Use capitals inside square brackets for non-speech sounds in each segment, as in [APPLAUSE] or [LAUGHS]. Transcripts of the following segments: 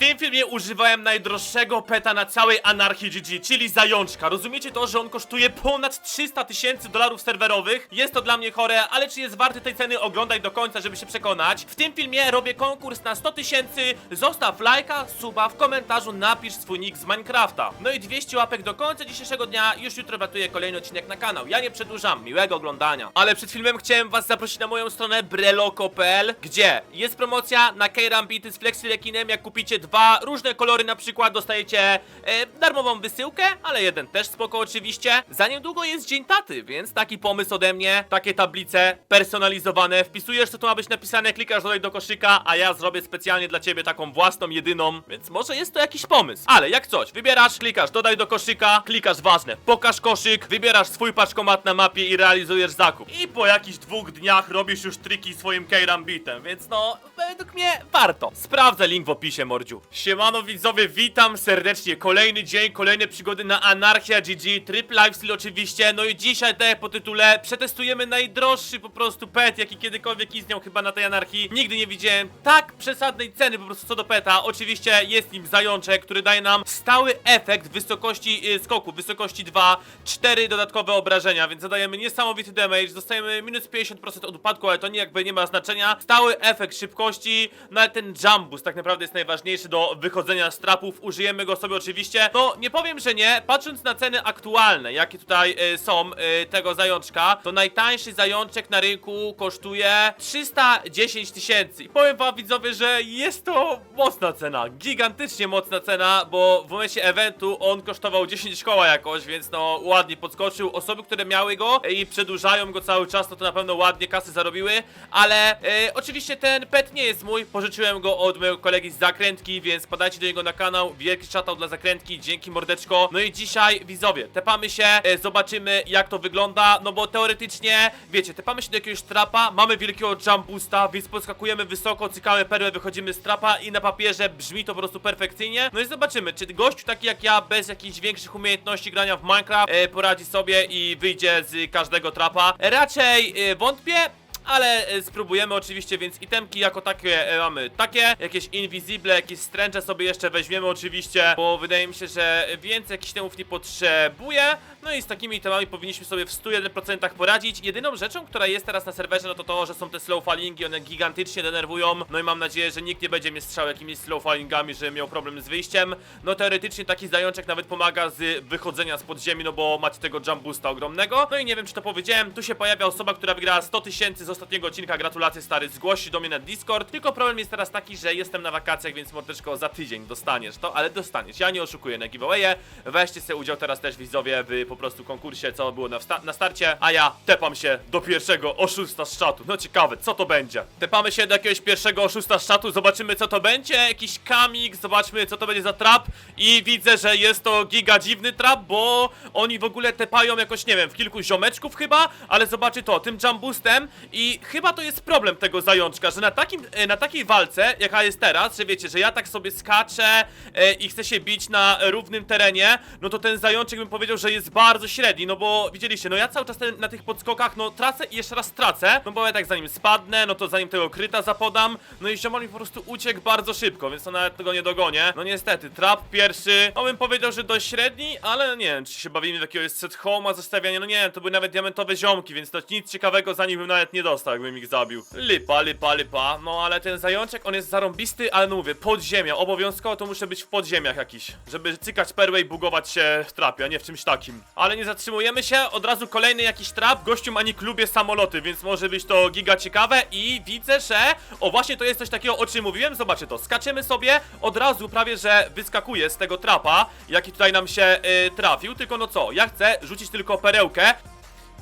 tym filmie używałem najdroższego peta na całej anarchii GG, czyli zajączka. Rozumiecie to, że on kosztuje ponad 300 tysięcy dolarów serwerowych? Jest to dla mnie chore, ale czy jest warty tej ceny? Oglądaj do końca, żeby się przekonać. W tym filmie robię konkurs na 100 tysięcy. Zostaw lajka, suba, w komentarzu napisz swój nick z Minecrafta. No i 200 łapek do końca dzisiejszego dnia. Już jutro wlatuję kolejny odcinek na kanał. Ja nie przedłużam, miłego oglądania. Ale przed filmem chciałem was zaprosić na moją stronę breloko.pl, gdzie jest promocja na K-Rambity z Flexi Rekinem. Jak kupicie dwa różne kolory na przykład, dostajecie e, darmową wysyłkę, ale jeden też spoko oczywiście. Za niedługo jest Dzień Taty, więc taki pomysł ode mnie, takie tablice personalizowane. Wpisujesz co tu ma być napisane, klikasz dodaj do koszyka, a ja zrobię specjalnie dla ciebie taką własną, jedyną, więc może jest to jakiś pomysł. Ale jak coś, wybierasz, klikasz dodaj do koszyka, klikasz ważne, pokaż koszyk, wybierasz swój paczkomat na mapie i realizujesz zakup. I po jakichś dwóch dniach robisz już triki swoim K-Rambitem, więc no, według mnie warto. Sprawdzę link w opisie, mordziu. Siemano widzowie, witam serdecznie. Kolejny dzień, kolejne przygody na Anarchia GG, Trip Lifestyle oczywiście. No i dzisiaj, tak jak po tytule, przetestujemy najdroższy po prostu pet, jaki kiedykolwiek istniał chyba na tej anarchii. Nigdy nie widziałem tak przesadnej ceny po prostu co do peta. Oczywiście jest nim zajączek, który daje nam stały efekt wysokości y, skoku, wysokości 2, 4 dodatkowe obrażenia, więc zadajemy niesamowity damage, dostajemy minus 50% od upadku, ale to nie jakby nie ma znaczenia. Stały efekt szybkości, no ale ten jump boost tak naprawdę jest najważniejszy do wychodzenia z trapów, użyjemy go sobie oczywiście. No nie powiem, że nie, patrząc na ceny aktualne, jakie tutaj y, są y, tego zajączka, to najtańszy zajączek na rynku kosztuje 310 tysięcy. Powiem wam widzowie, że jest to mocna cena, gigantycznie mocna cena, bo w momencie eventu on kosztował 10 koła jakoś, więc no ładnie podskoczył. Osoby, które miały go i przedłużają go cały czas, no to na pewno ładnie kasy zarobiły, ale e, oczywiście ten pet nie jest mój, pożyczyłem go od mojego kolegi z zakrętki, więc podajcie do niego na kanał, wielki shoutout dla zakrętki, dzięki mordeczko. No i dzisiaj widzowie, tepamy się, e, zobaczymy jak to wygląda, no bo teoretycznie, wiecie, tepamy się do jakiegoś trapa, mamy wielkiego jump boosta, więc podskakujemy wysoko, cykamy perłę, wychodzimy z trapa i na papierze brzmi to po prostu perfekcyjnie. No i zobaczymy, czy gościu taki jak ja, bez jakichś większych umiejętności grania w Minecraft, e, poradzi sobie i wyjdzie z każdego trapa. Raczej e, wątpię, ale e, spróbujemy oczywiście, więc itemki jako takie e, mamy takie, jakieś invisible, jakieś stręcze sobie jeszcze weźmiemy oczywiście, bo wydaje mi się, że więcej jakichś itemów nie potrzebuję, no i z takimi itemami powinniśmy sobie w 101% poradzić. Jedyną rzeczą, która jest teraz na serwerze, no to to, że są te slow fallingi, one gigantycznie denerwują, no i mam nadzieję, że nikt nie będzie mnie strzał jakimiś slow fallingami, że miał problem z wyjściem. No teoretycznie taki zajączek nawet pomaga z wychodzenia z podziemi, no bo macie tego jump ogromnego. No i nie wiem, czy to powiedziałem, tu się pojawia osoba, która wygrała 100 tysięcy ostatniego odcinka, gratulacje stary, zgłoś się do mnie na Discord. Tylko problem jest teraz taki, że jestem na wakacjach, więc mordeczko za tydzień dostaniesz to, ale dostaniesz. Ja nie oszukuję na giveawaye. Weźcie sobie udział teraz też widzowie w po prostu konkursie, co było na, na starcie, a ja tepam się do pierwszego oszusta z czatu. No ciekawe, co to będzie? Tepamy się do jakiegoś pierwszego oszusta z czatu, zobaczymy co to będzie, jakiś kamik, zobaczmy co to będzie za trap i widzę, że jest to giga dziwny trap, bo oni w ogóle tepają jakoś, nie wiem, w kilku ziomeczków chyba, ale zobaczy to, tym jump boostem i chyba to jest problem tego zajączka, że na takim, e, na takiej walce, jaka jest teraz, że wiecie, że ja tak sobie skaczę e, i chcę się bić na równym terenie, no to ten zajączek bym powiedział, że jest bardzo średni, no bo widzieliście, no ja cały czas ten, na tych podskokach, no tracę i jeszcze raz tracę, no bo ja tak zanim spadnę, no to zanim tego kryta zapodam, no i ziomal mi po prostu uciekł bardzo szybko, więc to nawet tego nie dogonię. No niestety, trap pierwszy, no bym powiedział, że dość średni, ale nie wiem, czy się bawimy w jakiegoś set home'a, zestawiania, no nie to były nawet diamentowe ziomki, więc to nic ciekawego za nich bym nawet nie dostał, jakbym ich zabił. Lipa, lipa, lipa, no ale ten zajączek, on jest zarąbisty, ale no mówię, podziemia, obowiązkowo to muszę być w podziemiach jakiś, żeby cykać perłę i bugować się w trapie, a nie w czymś takim. Ale nie zatrzymujemy się, od razu kolejny jakiś trap, gościu ma nick lubię samoloty, więc może być to giga ciekawe. I widzę, że, o właśnie to jest coś takiego, o czym mówiłem, zobaczcie to, skaczemy sobie, od razu prawie, że wyskakuje z tego trapa, jaki tutaj nam się y, trafił, tylko no co, ja chcę rzucić tylko perełkę,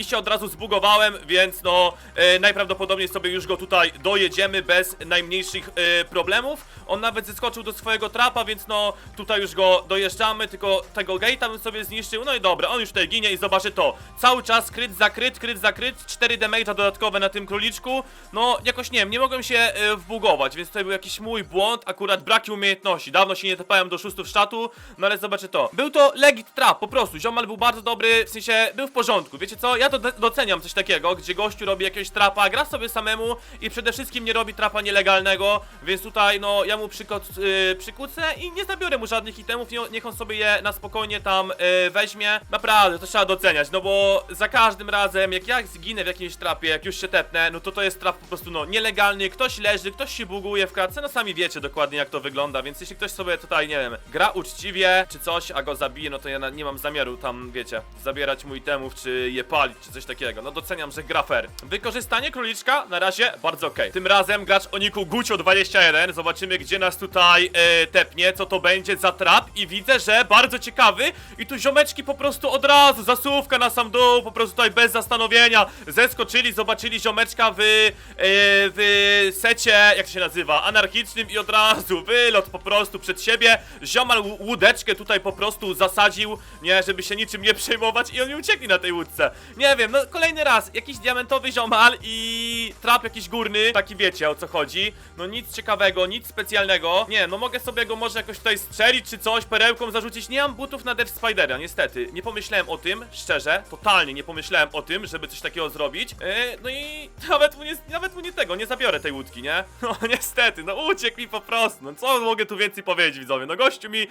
i się od razu zbugowałem, więc no e, najprawdopodobniej sobie już go tutaj dojedziemy bez najmniejszych e, problemów. On nawet zeskoczył do swojego trapa, więc no tutaj już go dojeżdżamy, tylko tego gate'a bym sobie zniszczył. No i dobra, on już tutaj ginie i zobaczy to. Cały czas kryt za kryt, kryt za kryt, 4 damage'a dodatkowe na tym króliczku. No jakoś nie wiem, nie mogłem się e, wbugować, więc tutaj był jakiś mój błąd, akurat braki umiejętności. Dawno się nie tepałem do szóstów sztatu, no ale zobaczę to. Był to legit trap, po prostu. Ziomal był bardzo dobry, w sensie był w porządku. Wiecie co? Ja to doceniam coś takiego, gdzie gościu robi jakiegoś trapa, gra sobie samemu i przede wszystkim nie robi trapa nielegalnego, więc tutaj no ja mu yy, przykucę i nie zabiorę mu żadnych itemów, nie, niech on sobie je na spokojnie tam yy, weźmie. Naprawdę, to trzeba doceniać, no bo za każdym razem jak ja zginę w jakimś trapie, jak już się tepnę, no to to jest trap po prostu no nielegalny, ktoś leży, ktoś się buguje w kratce, no sami wiecie dokładnie jak to wygląda, więc jeśli ktoś sobie tutaj, nie wiem, gra uczciwie, czy coś, a go zabije, no to ja nie mam zamiaru tam, wiecie, zabierać mu itemów, czy je palić, czy coś takiego. No doceniam, że gra fair. Wykorzystanie króliczka na razie bardzo okej. Tym razem gracz o niku Gucio21, zobaczymy gdzie nas tutaj e, tepnie, co to będzie za trap i widzę, że bardzo ciekawy i tu ziomeczki po prostu od razu, zasuwka na sam dół, po prostu tutaj bez zastanowienia, zeskoczyli, zobaczyli ziomeczka w, e, w secie, jak to się nazywa, anarchicznym i od razu wylot po prostu przed siebie, ziomal łódeczkę tutaj po prostu zasadził, nie, żeby się niczym nie przejmować i oni uciekli na tej łódce. Nie wiem, no kolejny raz, jakiś diamentowy ziomal i trap jakiś górny, taki wiecie o co chodzi, no nic ciekawego, nic specjalnego, nie, no mogę sobie go może jakoś tutaj strzelić czy coś, perełką zarzucić, nie mam butów na Death Spidera, niestety, nie pomyślałem o tym, szczerze, totalnie nie pomyślałem o tym, żeby coś takiego zrobić, e, no i [LAUGHS] nawet mu nie, nawet mu nie tego, nie zabiorę tej łódki, nie? [LAUGHS] No niestety, no uciekł mi po prostu, no co mogę tu więcej powiedzieć widzowie, no gościu mi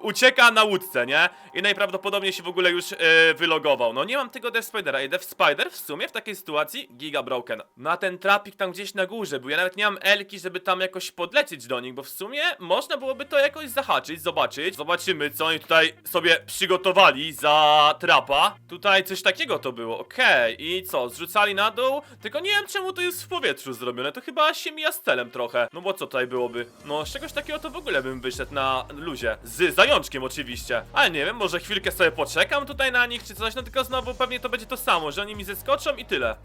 ucieka na łódce, nie? I najprawdopodobniej się w ogóle już e, wylogował, no nie mam tego Death Spidera i Death Spider w sumie w takiej sytuacji giga broken. Na ten trapik tam gdzieś na górze, bo ja nawet nie mam Elki, żeby tam jakoś podlecieć do nich, bo w sumie można byłoby to jakoś zahaczyć, zobaczyć. Zobaczymy, co oni tutaj sobie przygotowali za trapa. Tutaj coś takiego to było, okej. I co, zrzucali na dół? Tylko nie wiem, czemu to jest w powietrzu zrobione, to chyba się mija z celem trochę. No bo co tutaj byłoby? No, z czegoś takiego to w ogóle bym wyszedł na luzie. Z zajączkiem oczywiście. Ale nie wiem, może chwilkę sobie poczekam tutaj na nich, czy coś, no tylko znowu pewnie to będzie to samo, że oni mi zeskoczą i tyle.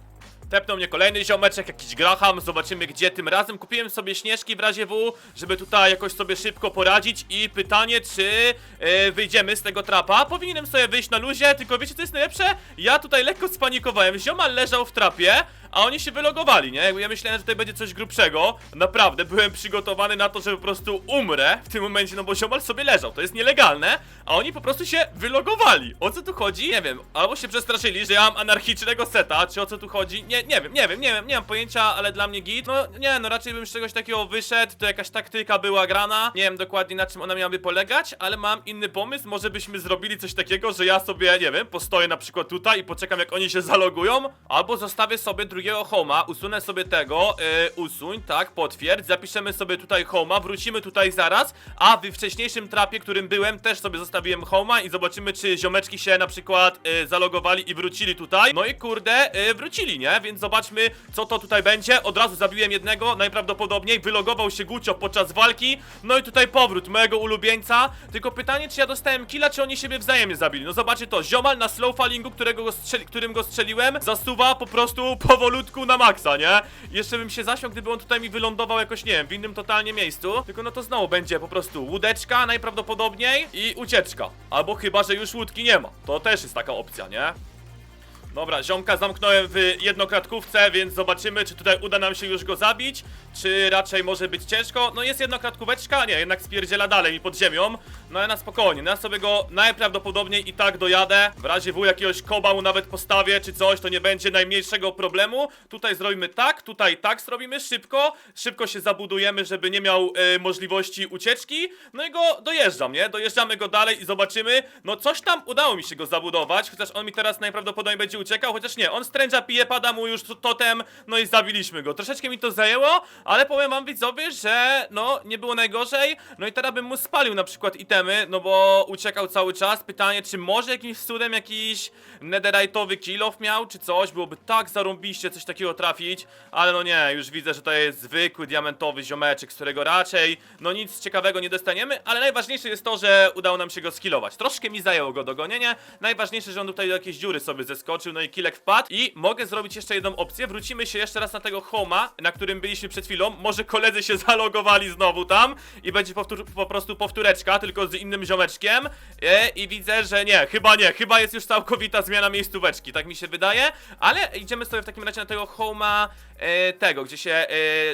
Tepnął mnie kolejny ziomeczek, jakiś graham, zobaczymy gdzie tym razem. Kupiłem sobie śnieżki w razie W, żeby tutaj jakoś sobie szybko poradzić i pytanie, czy e, wyjdziemy z tego trapa. Powinienem sobie wyjść na luzie, tylko wiecie co jest najlepsze? Ja tutaj lekko spanikowałem, ziomal leżał w trapie, a oni się wylogowali, nie? Ja myślałem, że tutaj będzie coś grubszego. Naprawdę, byłem przygotowany na to, że po prostu umrę w tym momencie, no bo ziomal sobie leżał. To jest nielegalne, a oni po prostu się wylogowali. O co tu chodzi? Nie wiem. Albo się przestraszyli, że ja mam anarchicznego seta, czy o co tu chodzi? Nie, nie wiem, nie wiem, nie wiem, nie mam pojęcia, ale dla mnie git. No nie, no raczej bym z czegoś takiego wyszedł, to jakaś taktyka była grana. Nie wiem dokładnie na czym ona miałaby polegać, ale mam inny pomysł. Może byśmy zrobili coś takiego, że ja sobie, nie wiem, postoję na przykład tutaj i poczekam jak oni się zalogują, albo zostawię sobie drugiego homa, usunę sobie tego, yy, usuń, tak, potwierdź, zapiszemy sobie tutaj homa, wrócimy tutaj zaraz, a w wcześniejszym trapie, którym byłem, też sobie zostawiłem homa i zobaczymy, czy ziomeczki się na przykład yy, zalogowali i wrócili tutaj. No i kurde, yy, wrócili, nie? Więc zobaczmy, co to tutaj będzie. Od razu zabiłem jednego, najprawdopodobniej wylogował się Gucio podczas walki. No i tutaj powrót mojego ulubieńca. Tylko pytanie, czy ja dostałem killa, czy oni siebie wzajemnie zabili. No zobaczcie to, ziomal na slow fallingu, którego go którym go strzeliłem, zasuwa po prostu powolutku na maksa, nie? Jeszcze bym się zasiął, gdyby on tutaj mi wylądował jakoś, nie wiem, w innym totalnie miejscu. Tylko no to znowu będzie po prostu łódeczka najprawdopodobniej i ucieczka. Albo chyba, że już łódki nie ma. To też jest taka opcja, nie? Dobra, ziomka zamknąłem w jednokratkówce, więc zobaczymy, czy tutaj uda nam się już go zabić, czy raczej może być ciężko. No jest jednokratkóweczka, nie, jednak spierdziela dalej mi pod ziemią. No ale na spokojnie, no ja sobie go najprawdopodobniej i tak dojadę. W razie W jakiegoś koba mu nawet postawię, czy coś, to nie będzie najmniejszego problemu. Tutaj zrobimy tak, tutaj tak zrobimy szybko, szybko się zabudujemy, żeby nie miał e, możliwości ucieczki. No i go dojeżdżam, nie? Dojeżdżamy go dalej i zobaczymy. No coś tam udało mi się go zabudować, chociaż on mi teraz najprawdopodobniej będzie uciekał, chociaż nie, on stręża pije, pada mu już totem, no i zabiliśmy go. Troszeczkę mi to zajęło, ale powiem wam widzowie, że no nie było najgorzej. No i teraz bym mu spalił na przykład itemy, no bo uciekał cały czas. Pytanie, czy może jakimś cudem jakiś netherite'owy kill off miał, czy coś? Byłoby tak zarąbiście coś takiego trafić, ale no nie, już widzę, że to jest zwykły diamentowy ziomeczek, z którego raczej no nic ciekawego nie dostaniemy, ale najważniejsze jest to, że udało nam się go skillować. Troszkę mi zajęło go dogonienie, najważniejsze, że on tutaj do jakiejś dziury sobie zeskoczył, no i killek wpadł. I mogę zrobić jeszcze jedną opcję, wrócimy się jeszcze raz na tego homa, na którym byliśmy przed chwilą, może koledzy się [LAUGHS] zalogowali znowu tam i będzie po prostu powtóreczka, tylko z innym ziomeczkiem. E, i widzę, że nie, chyba nie, chyba jest już całkowita zmiana miejscóweczki, tak mi się wydaje, ale idziemy sobie w takim razie na tego homa e, tego, gdzie się e,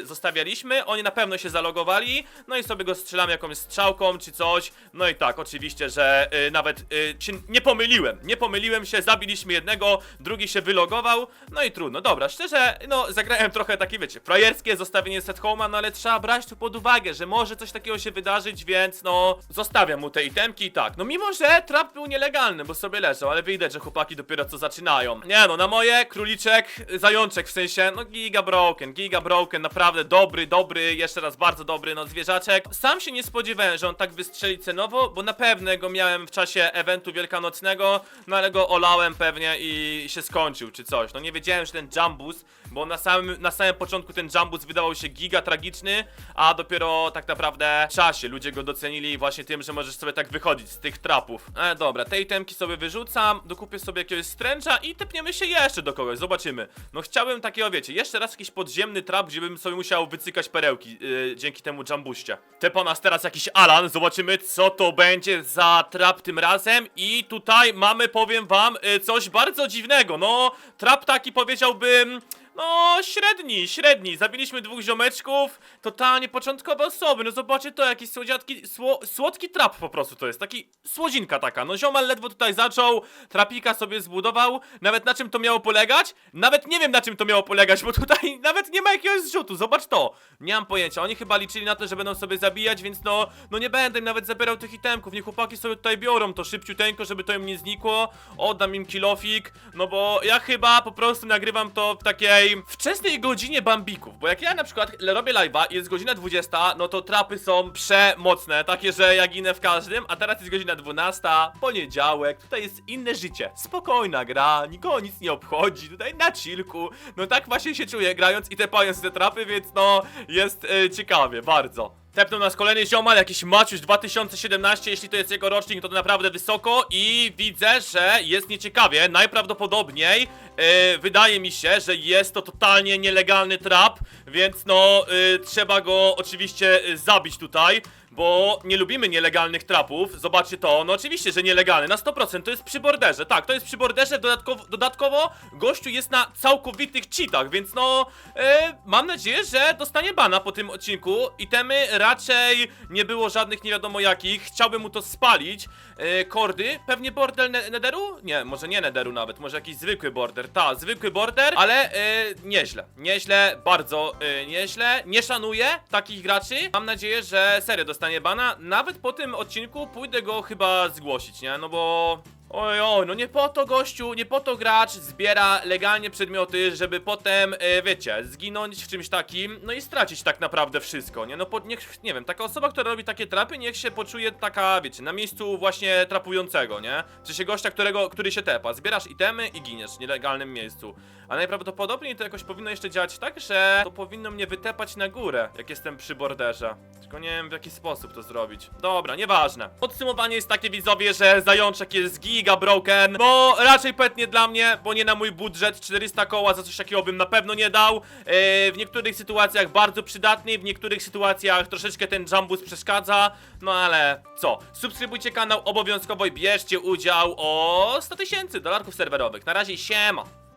zostawialiśmy, oni na pewno się zalogowali, no i sobie go strzelamy jakąś strzałką czy coś, no i tak, oczywiście, że e, nawet e, się nie pomyliłem, nie pomyliłem się, zabiliśmy jednego, drugi się wylogował, no i trudno. Dobra, szczerze, no zagrałem trochę takie, wiecie, frajerskie zostawienie set home'a, no ale trzeba brać tu pod uwagę, że może coś takiego się wydarzyć, więc no zostawiam mu te itemki i tak. No mimo, że trap był nielegalny, bo sobie leżał, ale widać, że chłopaki dopiero co zaczynają. Nie no, na moje króliczek, zajączek w sensie, no giga broken, giga broken, naprawdę dobry, dobry, jeszcze raz bardzo dobry, no zwierzaczek. Sam się nie spodziewałem, że on tak wystrzeli cenowo, bo na pewno go miałem w czasie eventu wielkanocnego, no ale go olałem pewnie i się skończył, czy coś. No nie wiedziałem, że ten Jambus, bo na samym, na samym początku ten Jambus wydawał się giga tragiczny, a dopiero tak naprawdę w czasie ludzie go docenili właśnie tym, że możesz sobie tak wychodzić z tych trapów. E, dobra, te itemki sobie wyrzucam, dokupię sobie jakiegoś stręcza i tepniemy się jeszcze do kogoś, zobaczymy. No chciałem takiego, wiecie, jeszcze raz jakiś podziemny trap, gdzie bym sobie musiał wycykać perełki yy, dzięki temu Jambuście. Te po nas teraz jakiś Alan, zobaczymy co to będzie za trap tym razem i tutaj mamy, powiem wam, yy, coś bardzo dziwnego, no trap taki powiedziałbym... No, średni, średni. Zabiliśmy dwóch ziomeczków, totalnie początkowe osoby. No zobaczcie to, jakiś słodziatki, sło, słodki trap po prostu to jest. Taki słodzinka taka. No ziomal ledwo tutaj zaczął, trapika sobie zbudował. Nawet na czym to miało polegać? Nawet nie wiem na czym to miało polegać, bo tutaj [LAUGHS] nawet nie ma jakiegoś zrzutu. Zobacz to. Nie mam pojęcia. Oni chyba liczyli na to, że będą sobie zabijać, więc no, no nie będę im nawet zabierał tych itemków. Niech chłopaki sobie tutaj biorą to szybciuteńko, żeby to im nie znikło. Oddam im kilofik, no bo ja chyba po prostu nagrywam to w takiej wczesnej godzinie bambików, bo jak ja na przykład robię live'a jest godzina 20, no to trapy są przemocne, takie, że ja ginę w każdym, a teraz jest godzina 12, poniedziałek, tutaj jest inne życie, spokojna gra, nikogo nic nie obchodzi, tutaj na chillku, no tak właśnie się czuję grając i tepając te trapy, więc no jest e, ciekawie, bardzo. Tepnął nas kolejny ziomal, jakiś Maciuś 2017, jeśli to jest jego rocznik, to, to naprawdę wysoko. I widzę, że jest nieciekawie, najprawdopodobniej e, wydaje mi się, że jest to totalnie nielegalny trap, więc no e, trzeba go oczywiście e, zabić tutaj. Bo nie lubimy nielegalnych trapów. Zobaczcie to. No oczywiście, że nielegalny. Na 100% to jest przy borderze. Tak, to jest przy borderze. Dodatkowo, dodatkowo gościu jest na całkowitych cheatach, więc no e, mam nadzieję, że dostanie bana po tym odcinku. Itemy raczej nie było żadnych nie wiadomo jakich. Chciałbym mu to spalić. E, kordy. Pewnie border ne nederu? Nie, może nie nederu nawet. Może jakiś zwykły border. Ta, zwykły border, ale e, nieźle. Nieźle, bardzo e, nieźle. Nie szanuję takich graczy. Mam nadzieję, że serio dostanie bana. Nawet po tym odcinku pójdę go chyba zgłosić, nie? No bo... Oj, oj, no nie po to gościu, nie po to gracz zbiera legalnie przedmioty, żeby potem, e, wiecie, zginąć w czymś takim, no i stracić tak naprawdę wszystko, nie? No po, niech, nie wiem, taka osoba, która robi takie trapy, niech się poczuje taka, wiecie, na miejscu właśnie trapującego, nie? Czy się gościa, którego, który się tepa, zbierasz itemy i giniesz w nielegalnym miejscu. A najprawdopodobniej to jakoś powinno jeszcze działać tak, że to powinno mnie wytepać na górę, jak jestem przy borderze. Tylko nie wiem w jaki sposób to zrobić. Dobra, nieważne. Podsumowanie jest takie widzowie, że zajączek jest giga broken, bo raczej pet nie dla mnie, bo nie na mój budżet. 400 koła za coś takiego bym na pewno nie dał. Yy, w niektórych sytuacjach bardzo przydatny, w niektórych sytuacjach troszeczkę ten jambus przeszkadza. No ale co? Subskrybujcie kanał obowiązkowo i bierzcie udział o 100 tysięcy dolarków serwerowych. Na razie siema.